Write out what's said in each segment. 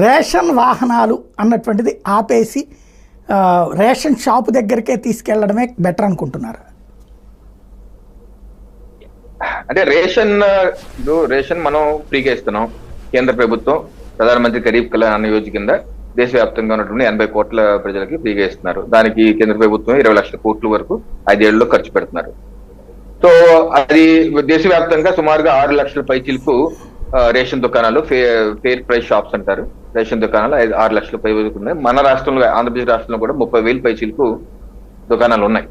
Ration వాహనాలు అన్నటువంటిది ఆపేసి రేషన్ షాపు దగ్గరికే తీసుకెళ్ళడమే బెటర్ అనుకుంటున్నారు. అంటే రేషన్ రేషన్ మనం ఫ్రీగా ఇస్తున్నాం. కేంద్ర ప్రభుత్వం ప్రధానమంత్రి గరీబ్ కళ్యాణ్ అన్న యోజన కింద దేశవ్యాప్తంగా ఉన్నటువంటి ఎనభై కోట్ల ప్రజలకి ఫ్రీగా ఇస్తున్నారు. దానికి కేంద్ర ప్రభుత్వం ఇరవై లక్షల కోట్ల వరకు ఐదేళ్ళలో ఖర్చు పెడుతున్నారు. సో అది దేశవ్యాప్తంగా సుమారుగా ఆరు లక్షల పైచీలకు రేషన్ దుకాణాలు ఫేర్ ప్రైస్ షాప్స్ అంటారు. రేషన్ దుకాణాలు ఐదు ఆరు లక్షల పై వరకు ఉన్నాయి మన రాష్ట్రంలో ఆంధ్రప్రదేశ్ రాష్ట్రంలో కూడా ముప్పై వేలు పైచీలకు దుకాణాలు ఉన్నాయి.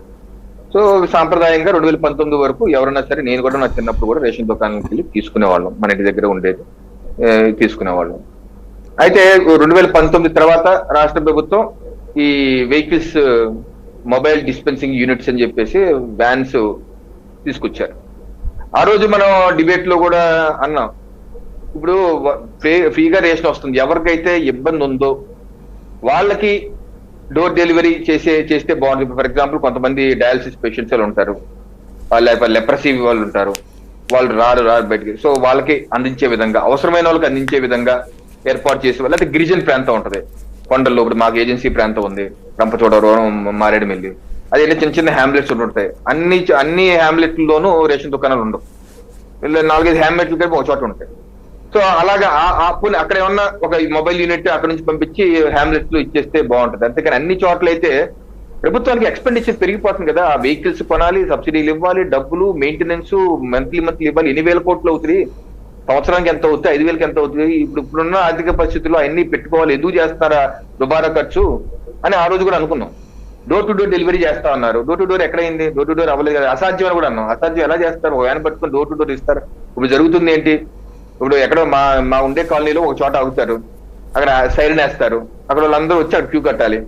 సో సాంప్రదాయంగా రెండు వేల పంతొమ్మిది వరకు ఎవరైనా సరే నేను కూడా నా చిన్నప్పుడు కూడా రేషన్ దుకాణానికి వెళ్ళి తీసుకునేవాళ్ళం. మన ఇంటి దగ్గర ఉండేది. తీసుకునేవాళ్ళం. అయితే రెండు వేల పంతొమ్మిది తర్వాత రాష్ట్ర ప్రభుత్వం ఈ వెహికల్స్ మొబైల్ డిస్పెన్సింగ్ యూనిట్స్ అని చెప్పేసి వ్యాన్స్ తీసుకొచ్చారు. ఆ రోజు మనం డిబేట్లో కూడా అన్నాం. ఇప్పుడు ఫ్రీ- ఫ్రీగా రేషన్ వస్తుంది. ఎవరికైతే ఇబ్బంది ఉందో వాళ్ళకి డోర్ డెలివరీ చేసే చేస్తే బాగుంటుంది ఫర్ ఎగ్జాంపుల్ కొంతమంది డయాలసిస్ పేషెంట్స్ వాళ్ళు ఉంటారు. లేకపోతే లెప్రసీ వాళ్ళు ఉంటారు. వాళ్ళు రారు రారు బయటికి. సో వాళ్ళకి అందించే విధంగా అవసరమైన వాళ్ళకి అందించే విధంగా ఏర్పాటు చేసే వాళ్ళు అయితే గిరిజన ప్రాంతం ఉంటుంది. కొండల్లో ఇప్పుడు మాకు ఏజెన్సీ ప్రాంతం ఉంది. రంపచోడవరం మారేడుమిల్లి. అదే చిన్న చిన్న హ్యామ్లెట్స్ ఉంటాయి. అన్ని అన్ని హ్యామ్లెట్లలోనూ రేషన్ దుకాణాలు ఉండవు. నాలుగైదు హ్యామ్లెట్లు కలిపి ఒక చోట ఉంటాయి. సో అలాగా ఆ- పోనీ అక్కడ ఏమన్నా ఒక మొబైల్ యూనిట్ అక్కడ నుంచి పంపించి హ్యామ్లెట్స్లో ఇచ్చేస్తే బాగుంటుంది. అంతేకాని అన్ని చోట్ల అయితే ప్రభుత్వానికి ఎక్స్పెండిచర్ పెరిగిపోతుంది కదా. ఆ వెహికల్స్ కొనాలి సబ్సిడీలు ఇవ్వాలి డబ్బులు మెయింటెనెన్స్ మంత్లీ మంత్లీ ఇవ్వాలి. ఎన్ని వేల కోట్లు అవుతుంది సంవత్సరానికి ఎంత అవుతుంది ఐదు వేలకి ఎంత అవుతుంది ఇప్పుడు ఇప్పుడున్న ఆర్థిక పరిస్థితుల్లో అన్ని పెట్టుకోవాలి. ఎందుకు చేస్తారా? దుబారా ఖర్చు అని ఆ రోజు కూడా అనుకున్నాం. డోర్ టు డోర్ డెలివరీ చేస్తా ఉన్నారు డోర్ టు డోర్ ఎక్కడైంది? డోర్ టు డోర్ అవ్వలేదు కదా. అసాధ్యం అని కూడా అన్నాం. అసాధ్యం ఎలా చేస్తారు? ఒక వ్యాన్ పట్టుకొని డోర్ టు డోర్ ఇస్తారు? ఇప్పుడు జరుగుతుంది ఏంటి? ఇప్పుడు ఎక్కడో మా మా ఉండే కాలనీలో ఒక చోట ఆగుతారు. అక్కడ సైరన్ వేస్తారు. అక్కడ వాళ్ళందరూ వచ్చి అక్కడ క్యూ కట్టాలి.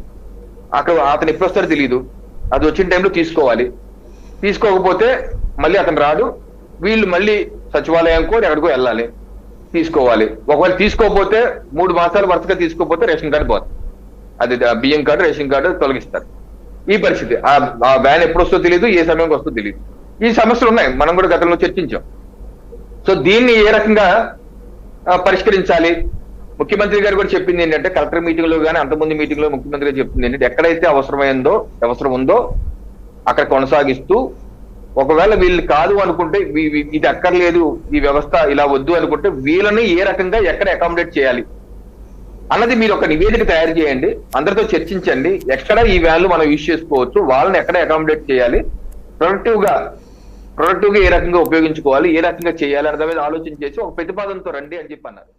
అక్కడ అతను ఎప్పుడు వస్తారో తెలియదు అది వచ్చిన టైంలో తీసుకోవాలి. తీసుకోకపోతే మళ్ళీ అతను రాడు. వీళ్ళు మళ్ళీ సచివాలయంకో ఎక్కడికో వెళ్ళాలి. తీసుకోవాలి. ఒకవేళ తీసుకోకపోతే మూడు మాసాలు వరుసగా తీసుకోకపోతే రేషన్ కార్డు పోతుంది అది బియ్యం కార్డు రేషన్ కార్డు తొలగిస్తారు. ఈ పరిస్థితి. ఆ ఆ వ్యాన్ ఎప్పుడు వస్తుందో తెలియదు ఏ సమయంకి వస్తుందో తెలియదు ఈ సమస్యలు ఉన్నాయి. మనం కూడా గతంలో చర్చించాం. సో దీన్ని ఏ రకంగా పరిష్కరించాలి? ముఖ్యమంత్రి గారు కూడా చెప్పింది ఏంటంటే కలెక్టర్ మీటింగ్లో కానీ అంతకుముందు మీటింగ్లో ముఖ్యమంత్రి గారు చెప్పింది ఏంటంటే ఎక్కడైతే అవసరమైందో అవసరం ఉందో అక్కడ కొనసాగిస్తూ ఒకవేళ వీళ్ళు కాదు అనుకుంటే ఇది అక్కర్లేదు ఈ వ్యవస్థ ఇలా వద్దు అనుకుంటే వీళ్ళని ఏ రకంగా ఎక్కడ అకామిడేట్ చేయాలి? అన్నది మీరు ఒక నివేదిక తయారు చేయండి అందరితో చర్చించండి ఎక్కడ ఈ వ్యాల్యూ మనం యూజ్ చేసుకోవచ్చు వాళ్ళని ఎక్కడ అకామిడేట్ చేయాలి ప్రొడక్టివ్గా ప్రొడక్టివ్గా ఏ రకంగా ఉపయోగించుకోవాలి ఏ రకంగా చేయాలి అనే మీద ఆలోచన చేసి ఒక ప్రతిపాదనతో రండి అని చెప్పి అన్నారు